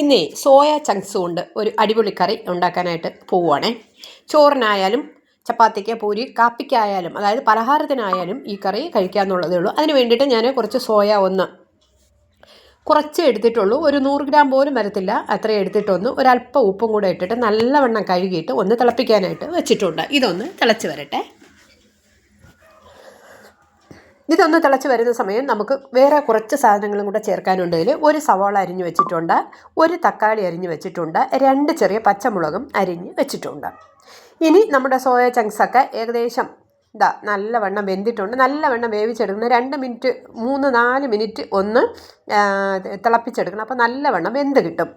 ഇന്നേ soya chunks കൊണ്ട് ഒരു അടിപൊളി കറി ഉണ്ടാക്കാനായിട്ട് പോവുകയാണേ ചോറിനായാലും ചപ്പാത്തിക്ക് പൂരി കാപ്പിക്കായാലും അതായത് പലഹാരത്തിനായാലും ഈ കറി കഴിക്കാമെന്നുള്ളതേ ഉള്ളൂ. അതിന് വേണ്ടിയിട്ട് ഞാൻ കുറച്ച് സോയ ഒന്ന് കുറച്ച് എടുത്തിട്ടുള്ളൂ. ഒരു നൂറ് ഗ്രാം പോലും വരത്തില്ല. അത്രയും എടുത്തിട്ടൊന്ന് ഒരല്പം ഉപ്പും കൂടെ ഇട്ടിട്ട് നല്ലവണ്ണം കഴുകിയിട്ട് ഒന്ന് തിളപ്പിക്കാനായിട്ട് വെച്ചിട്ടുണ്ട്. ഇതൊന്ന് തിളച്ച് വരട്ടെ. ഇതൊന്ന് തിളച്ച് വരുന്ന സമയം നമുക്ക് വേറെ കുറച്ച് സാധനങ്ങളും കൂടെ ചേർക്കാനുണ്ടെങ്കിൽ ഒരു സവാള അരിഞ്ഞ് വെച്ചിട്ടുണ്ട്. ഒരു തക്കാളി അരിഞ്ഞ് വെച്ചിട്ടുണ്ട്. രണ്ട് ചെറിയ പച്ചമുളകും അരിഞ്ഞ് വെച്ചിട്ടുണ്ട്. ഇനി നമ്മുടെ സോയ ചങ്ക്സൊക്കെ ഏകദേശം ഇതാ നല്ലവണ്ണം വെന്തിട്ടുണ്ട്. നല്ലവണ്ണം വേവിച്ചെടുക്കണം രണ്ട് മിനിറ്റ് മൂന്ന് നാല് മിനിറ്റ് ഒന്ന് തിളപ്പിച്ചെടുക്കണം. അപ്പോൾ നല്ലവണ്ണം വെന്ത് കിട്ടും.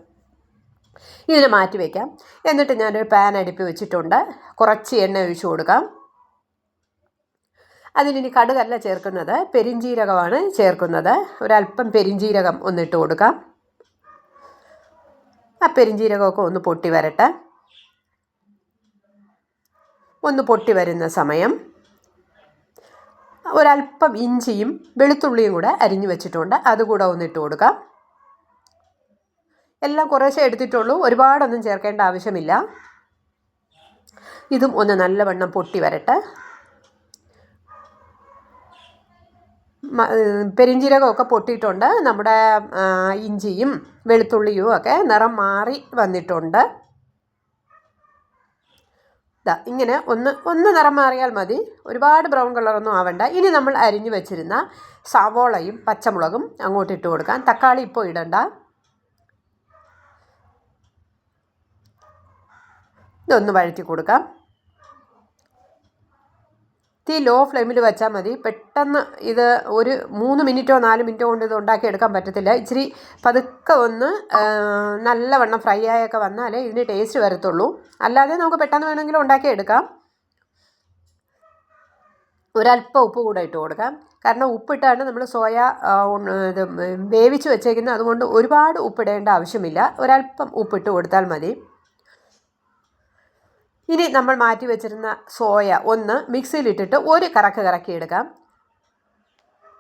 ഇതിനെ മാറ്റി വയ്ക്കാം എന്നിട്ട് ഞാനൊരു പാൻ അടുപ്പി വെച്ചിട്ടുണ്ട്. കുറച്ച് എണ്ണ ഒഴിച്ചു കൊടുക്കാം. അതിലിനി കടുകല്ല ചേർക്കുന്നത്. പെരിഞ്ജീരകമാണ് ചേർക്കുന്നത്. ഒരല്പം പെരിഞ്ജീരകം ഒന്നിട്ട് കൊടുക്കാം. ആ പെരിഞ്ജീരകമൊക്കെ ഒന്ന് പൊട്ടി വരട്ടെ. ഒന്ന് പൊട്ടി വരുന്ന സമയം. ഒരല്പം ഇഞ്ചിയും വെളുത്തുള്ളിയും കൂടെ അരിഞ്ഞു വെച്ചിട്ടുണ്ട്. അതുകൂടെ ഒന്നിട്ട് കൊടുക്കാം. എല്ലാം കുറേശ്ശേ എടുത്തിട്ടുള്ളൂ. ഒരുപാടൊന്നും ചേർക്കേണ്ട ആവശ്യമില്ല. ഇതും ഒന്ന് നല്ലവണ്ണം പൊട്ടി വരട്ടെ. പെരിഞ്ജീരകമൊക്കെ പൊട്ടിയിട്ടുണ്ട്. നമ്മുടെ ഇഞ്ചിയും വെളുത്തുള്ളിയും ഒക്കെ നിറം മാറി വന്നിട്ടുണ്ട്. ദാ ഇങ്ങനെ ഒന്ന് ഒന്ന് നിറം മാറിയാൽ മതി. ഒരുപാട് ബ്രൗൺ കളറൊന്നും ആവണ്ട. ഇനി നമ്മൾ അരിഞ്ഞു വെച്ചിരുന്ന സവോളയും പച്ചമുളകും അങ്ങോട്ട് ഇട്ട് കൊടുക്കാം. തക്കാളി ഇപ്പോൾ ഇടണ്ട. ഇതൊന്ന് വഴറ്റി കൊടുക്കാം. തീ ലോ ഫ്ലെയിമിൽ വെച്ചാൽ മതി. പെട്ടെന്ന് ഇത് ഒരു മൂന്ന് മിനിറ്റോ നാല് മിനിറ്റോ കൊണ്ട് ഇത് ഉണ്ടാക്കിയെടുക്കാൻ പറ്റത്തില്ല. ഇച്ചിരി പതുക്കെ ഒന്ന് നല്ലവണ്ണം ഫ്രൈ ആയൊക്കെ വന്നാലേ ഇതിന് ടേസ്റ്റ് വരത്തുള്ളൂ. അല്ലാതെ നമുക്ക് പെട്ടെന്ന് വേണമെങ്കിലും ഉണ്ടാക്കിയെടുക്കാം ഒരല്പം ഉപ്പ് കൂടെ ഇട്ട് കൊടുക്കാം. കാരണം ഉപ്പിട്ടാണ് നമ്മൾ സോയ ഇത് വേവിച്ച് വെച്ചേക്കുന്നത്. അതുകൊണ്ട് ഒരുപാട് ഉപ്പിടേണ്ട ആവശ്യമില്ല. ഒരല്പം ഉപ്പിട്ട് കൊടുത്താൽ മതി. ഇനി നമ്മൾ മാറ്റി വെച്ചിരുന്ന സോയ ഒന്ന് മിക്സിയിലിട്ടിട്ട് ഒരു കറക്ക് കറക്കിയെടുക്കാം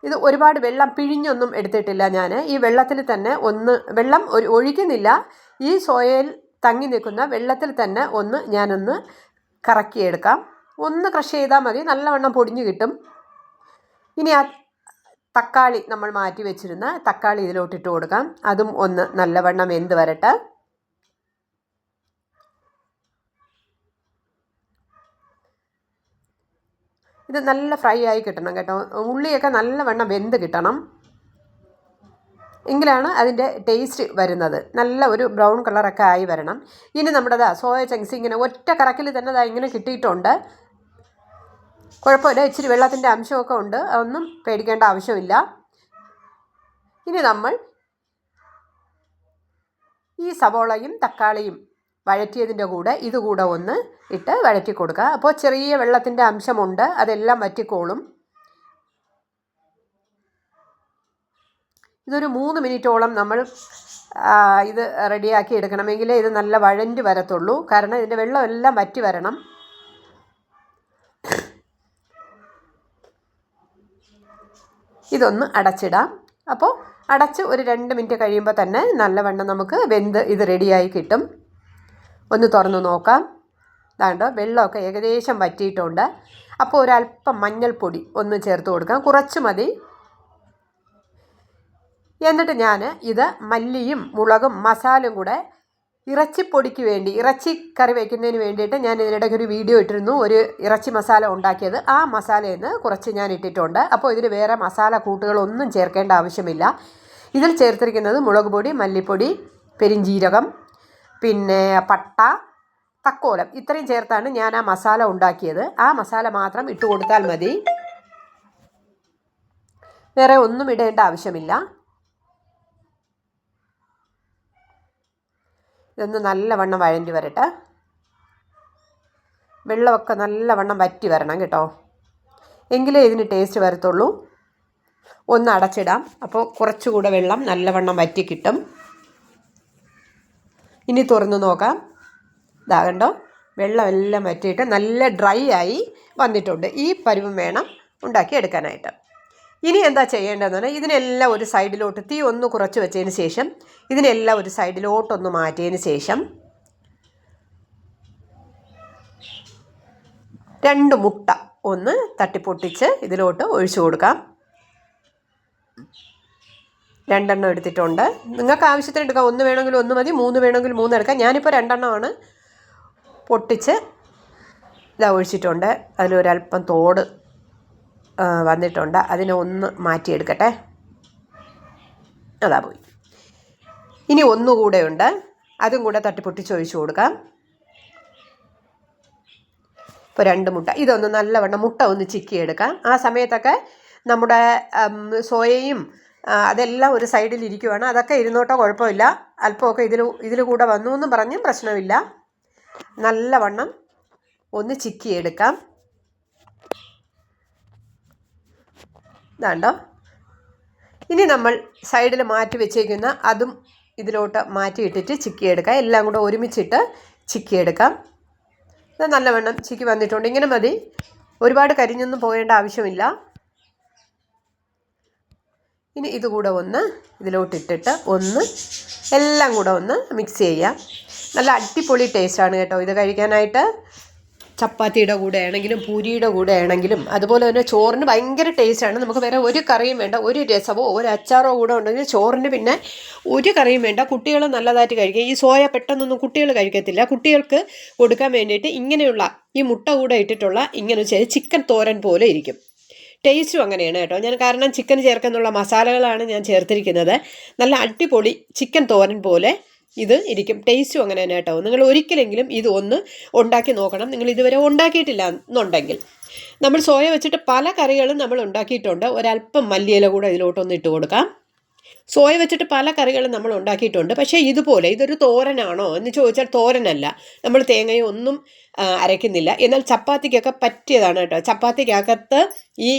ഇത് ഒരുപാട് വെള്ളം പിഴിഞ്ഞൊന്നും എടുത്തിട്ടില്ല ഞാൻ ഈ വെള്ളത്തിൽ തന്നെ ഒന്ന് വെള്ളം ഒരു ഒഴിക്കുന്നില്ല. ഈ സോയയിൽ തങ്ങി നിൽക്കുന്ന വെള്ളത്തിൽ തന്നെ ഒന്ന് ഞാനൊന്ന് കറക്കിയെടുക്കാം ഒന്ന് ക്രഷ് ചെയ്താൽ മതി. നല്ലവണ്ണം പൊടിഞ്ഞു കിട്ടും. ഇനി ആ തക്കാളി നമ്മൾ മാറ്റി വെച്ചിരുന്ന തക്കാളി ഇതിലോട്ടിട്ട് കൊടുക്കാം. അതും ഒന്ന് നല്ലവണ്ണം വെന്ത് വരട്ടെ. ഇത് നല്ല ഫ്രൈ ആയി കിട്ടണം കേട്ടോ. ഉള്ളിയൊക്കെ നല്ലവണ്ണം വെന്ത് കിട്ടണം. എങ്കിലാണ് അതിന്റെ ടേസ്റ്റ് വരുന്നത്. നല്ല ഒരു ബ്രൗൺ കളറൊക്കെ ആയി വരണം. ഇനി നമ്മുടെ സോയ ചങ്ക്സ് ഇങ്ങനെ ഒറ്റ കറക്കിൽ തന്നെ അതാ ഇങ്ങനെ കിട്ടിയിട്ടുണ്ട്. കുഴപ്പമില്ല ഇച്ചിരി വെള്ളത്തിന്റെ അംശമൊക്കെ ഉണ്ട്. അതൊന്നും പേടിക്കേണ്ട ആവശ്യമില്ല. ഇനി നമ്മൾ ഈ സവോളയും തക്കാളിയും വഴറ്റിയതിന്റെ കൂടെ ഇതുകൂടെ ഒന്ന് ഇട്ട് വഴറ്റി കൊടുക്കുക. അപ്പോൾ ചെറിയ വെള്ളത്തിന്റെ അംശമുണ്ട്. അതെല്ലാം വറ്റിക്കോളും. ഇതൊരു മൂന്ന് മിനിറ്റോളം നമ്മൾ ഇത് റെഡിയാക്കി എടുക്കണമെങ്കിൽ ഇത് നല്ല വഴഞ്ഞു വരത്തുള്ളൂ. കാരണം ഇതിന്റെ വെള്ളം എല്ലാം വറ്റി വരണം. ഇതൊന്ന് അടച്ചിടാം. അപ്പോൾ അടച്ച് ഒരു രണ്ട് മിനിറ്റ് കഴിയുമ്പോൾ തന്നെ നല്ലവണ്ണം നമുക്ക് വെന്ത് ഇത് റെഡിയായി കിട്ടും. ഒന്ന് തുറന്ന് നോക്കാം. അതാണ്ട് വെള്ളമൊക്കെ ഏകദേശം വറ്റിയിട്ടുണ്ട്. അപ്പോൾ ഒരല്പം മഞ്ഞൾപ്പൊടി ഒന്ന് ചേർത്ത് കൊടുക്കാം. കുറച്ച് മതി. എന്നിട്ട് ഞാൻ ഇത് മല്ലിയും മുളകും മസാലയും കൂടെ ഇറച്ചിപ്പൊടിക്ക് വേണ്ടി ഇറച്ചി കറി വയ്ക്കുന്നതിന് വേണ്ടിയിട്ട് ഞാൻ ഇതിനിടയ്ക്ക് ഒരു വീഡിയോ ഇട്ടിരുന്നു. ഒരു ഇറച്ചി മസാല ഉണ്ടാക്കിയത്. ആ മസാലയിൽ നിന്ന് കുറച്ച് ഞാൻ ഇട്ടിട്ടുണ്ട്. അപ്പോൾ ഇതിൽ വേറെ മസാല കൂട്ടുകളൊന്നും ചേർക്കേണ്ട ആവശ്യമില്ല. ഇതിൽ ചേർത്തിരിക്കുന്നത് മുളക് പൊടി മല്ലിപ്പൊടി പെരിഞ്ജീരകം പിന്നെ പട്ട തക്കോലം ഇത്രയും ചേർത്താണ് ഞാൻ ആ മസാല ഉണ്ടാക്കിയത്. ആ മസാല മാത്രം ഇട്ട് കൊടുത്താൽ മതി. വേറെ ഒന്നും ഇടേണ്ട ആവശ്യമില്ല. ഇതൊന്ന് നല്ലവണ്ണം വഴണ്ടി വരട്ടെ. വെള്ളമൊക്കെ നല്ലവണ്ണം വറ്റി വരണം കേട്ടോ. എങ്കിലേ ഇതിന് ടേസ്റ്റ് വരത്തുള്ളൂ. ഒന്ന് അടച്ചിടാം. അപ്പോൾ കുറച്ചുകൂടെ വെള്ളം നല്ലവണ്ണം വറ്റി കിട്ടും. ഇനി തുറന്ന് നോക്കാം. ഇതാ കണ്ടോ? വെള്ളമെല്ലാം വറ്റിയിട്ട് നല്ല ഡ്രൈ ആയി വന്നിട്ടുണ്ട്. ഈ പരുവം വേണം ഉണ്ടാക്കി എടുക്കാനായിട്ട്. ഇനി എന്താ ചെയ്യേണ്ടതെന്ന് പറഞ്ഞാൽ ഇതിനെല്ലാം ഒരു സൈഡിലോട്ട് തീ ഒന്ന് കുറച്ച് വെച്ചതിന് ശേഷം ഇതിനെല്ലാം ഒരു സൈഡിലോട്ടൊന്ന് മാറ്റിയതിന് ശേഷം രണ്ട് മുട്ട ഒന്ന് തട്ടിപ്പൊട്ടിച്ച് ഇതിലോട്ട് ഒഴിച്ചു കൊടുക്കാം. രണ്ടെണ്ണം എടുത്തിട്ടുണ്ട്. നിങ്ങൾക്ക് ആവശ്യത്തിന് എടുക്കാം. ഒന്ന് വേണമെങ്കിൽ ഒന്ന് മതി മൂന്ന് വേണമെങ്കിൽ മൂന്ന് എടുക്കാം. ഞാനിപ്പോൾ രണ്ടെണ്ണമാണ് പൊട്ടിച്ച് ഇതാ ഒഴിച്ചിട്ടുണ്ട്. അതിലൊരല്പം തോട് വന്നിട്ടുണ്ട്. അതിനെ ഒന്ന് മാറ്റിയെടുക്കട്ടെ. അതാ പോയി. ഇനി ഒന്നുകൂടെ ഉണ്ട്. അതും കൂടെ തട്ടിപ്പൊട്ടിച്ച് ഒഴിച്ചു കൊടുക്കാം. ഇപ്പോൾ രണ്ട് മുട്ട. ഇതൊന്ന് നല്ലവണ്ണം മുട്ട ഒന്ന് ചിക്കിയെടുക്കാം. ആ സമയത്തൊക്കെ നമ്മുടെ സോയയും അതെല്ലാം ഒരു സൈഡിൽ ഇരിക്കുവാണ്. അതൊക്കെ ഇരുന്നോട്ടോ കുഴപ്പമില്ല. അല്പമൊക്കെ ഇതിൽ ഇതിൽ കൂടെ വന്നു എന്നും പറഞ്ഞും പ്രശ്നമില്ല. നല്ലവണ്ണം ഒന്ന് ചിക്കിയെടുക്കാം. ഇതാണ്ടോ? ഇനി നമ്മൾ സൈഡിൽ മാറ്റി വെച്ചേക്കുന്ന അതും ഇതിലോട്ട് മാറ്റിയിട്ടിട്ട് ചിക്കിയെടുക്കാം. എല്ലാം കൂടെ ഒരുമിച്ചിട്ട് ചിക്കിയെടുക്കാം. ഇത് നല്ലവണ്ണം ചിക്കി വന്നിട്ടുണ്ട്. ഇങ്ങനെ മതി. ഒരുപാട് കരിഞ്ഞൊന്നും പോകേണ്ട ആവശ്യമില്ല. ഇനി ഇതുകൂടെ ഒന്ന് ഇതിലോട്ടിട്ടിട്ട് ഒന്ന് എല്ലാം കൂടെ ഒന്ന് മിക്സ് ചെയ്യാം. നല്ല അടിപൊളി ടേസ്റ്റാണ് കേട്ടോ. ഇത് കഴിക്കാനായിട്ട് ചപ്പാത്തിയുടെ കൂടെ ആണെങ്കിലും പൂരിയുടെ കൂടെ ആണെങ്കിലും അതുപോലെ തന്നെ ചോറിന് ഭയങ്കര ടേസ്റ്റാണ് നമുക്ക് വേറെ ഒരു കറിയും വേണ്ട ഒരു രസമോ ഒരു അച്ചാറോ കൂടെ ഉണ്ടെങ്കിൽ ചോറിന് പിന്നെ ഒരു കറിയും വേണ്ട. കുട്ടികൾ നല്ലതായിട്ട് കഴിക്കുക. ഈ സോയ പെട്ടെന്നൊന്നും കുട്ടികൾ കഴിക്കത്തില്ല. കുട്ടികൾക്ക് കൊടുക്കാൻ വേണ്ടിയിട്ട് ഇങ്ങനെയുള്ള ഈ മുട്ട കൂടെ ഇട്ടിട്ടുള്ള ഇങ്ങനെ ചിക്കൻ തോരൻ പോലെ ഇരിക്കും. ടേസ്റ്റും അങ്ങനെയാണ് കേട്ടോ. ഞാൻ കാരണം ചിക്കൻ ചേർക്കുന്നുള്ള മസാലകളാണ് ഞാൻ ചേർത്തിരിക്കുന്നത്. നല്ല അടിപൊളി ചിക്കൻ തോരൻ പോലെ ഇത് ഇരിക്കും. ടേസ്റ്റും അങ്ങനെ തന്നെ കേട്ടോ. നിങ്ങൾ ഒരിക്കലെങ്കിലും ഇത് ഒന്ന് ഉണ്ടാക്കി നോക്കണം. നിങ്ങൾ ഇതുവരെ ഉണ്ടാക്കിയിട്ടില്ല എന്നുണ്ടെങ്കിൽ. നമ്മൾ സോയ വെച്ചിട്ട് പല കറികളും നമ്മൾ ഉണ്ടാക്കിയിട്ടുണ്ട്. ഒരല്പം മല്ലിയില കൂടെ ഇതിലോട്ടൊന്ന് ഇട്ട് കൊടുക്കാം. സോയ വെച്ചിട്ട് പല കറികളും നമ്മൾ ഉണ്ടാക്കിയിട്ടുണ്ട്. പക്ഷേ ഇതുപോലെ ഇതൊരു തോരനാണോ എന്ന് ചോദിച്ചാൽ തോരനല്ല. നമ്മൾ തേങ്ങയും ഒന്നും അരയ്ക്കുന്നില്ല. എന്നാൽ ചപ്പാത്തിക്കൊക്കെ പറ്റിയതാണ് കേട്ടോ. ചപ്പാത്തിക്കകത്ത് ഈ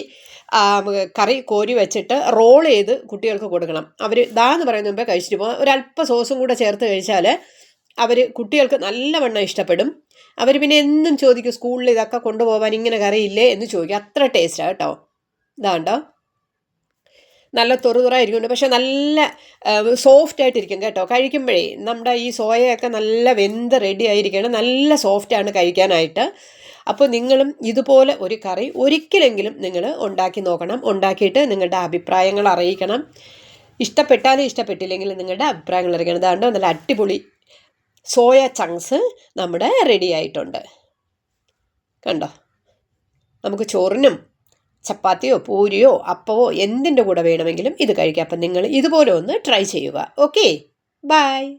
കറി കോരി വെച്ചിട്ട് റോൾ ചെയ്ത് കുട്ടികൾക്ക് കൊടുക്കണം. അവർ ഇതാന്ന് പറയുന്ന മുമ്പേ കഴിച്ചിട്ട് പോകാം ഒരല്പ സോസും കൂടെ ചേർത്ത് കഴിച്ചാൽ അവർ കുട്ടികൾക്ക് നല്ലവണ്ണം ഇഷ്ടപ്പെടും. അവർ പിന്നെ എന്നും ചോദിക്കും സ്കൂളിൽ ഇതൊക്കെ കൊണ്ടുപോകാൻ ഇങ്ങനെ കറിയില്ലേ? എന്ന് ചോദിക്കും. അത്ര ടേസ്റ്റാണ് കേട്ടോ. ഇതാണ്ടോ നല്ല തുറതുറായിരിക്കുന്നുണ്ട് പക്ഷേ നല്ല സോഫ്റ്റ് ആയിട്ടിരിക്കും കേട്ടോ. കഴിക്കുമ്പോഴേ നമ്മുടെ ഈ സോയയൊക്കെ നല്ല വെന്ത് റെഡി ആയിരിക്കണം നല്ല സോഫ്റ്റാണ് കഴിക്കാനായിട്ട്. അപ്പോൾ നിങ്ങളും ഇതുപോലെ ഒരു കറി ഒരിക്കലെങ്കിലും നിങ്ങൾ ഉണ്ടാക്കി നോക്കണം. ഉണ്ടാക്കിയിട്ട് നിങ്ങളുടെ അഭിപ്രായങ്ങൾ അറിയിക്കണം. ഇഷ്ടപ്പെട്ടാലും ഇഷ്ടപ്പെട്ടില്ലെങ്കിലും നിങ്ങളുടെ അഭിപ്രായങ്ങൾ അറിയിക്കണം. അതാണ്ട് നല്ല അടിപൊളി സോയ ചങ്ക്സ് നമ്മുടെ റെഡി ആയിട്ടുണ്ട്. കണ്ടോ? നമുക്ക് ചോറിനും ചപ്പാത്തിയോ പൂരിയോ അപ്പവോ എന്തിന്റെ കൂടെ വേണമെങ്കിലും ഇത് കഴിക്കാം. അപ്പം നിങ്ങൾ ഇതുപോലെ ഒന്ന് ട്രൈ ചെയ്യുക. ഓക്കെ? ബൈ.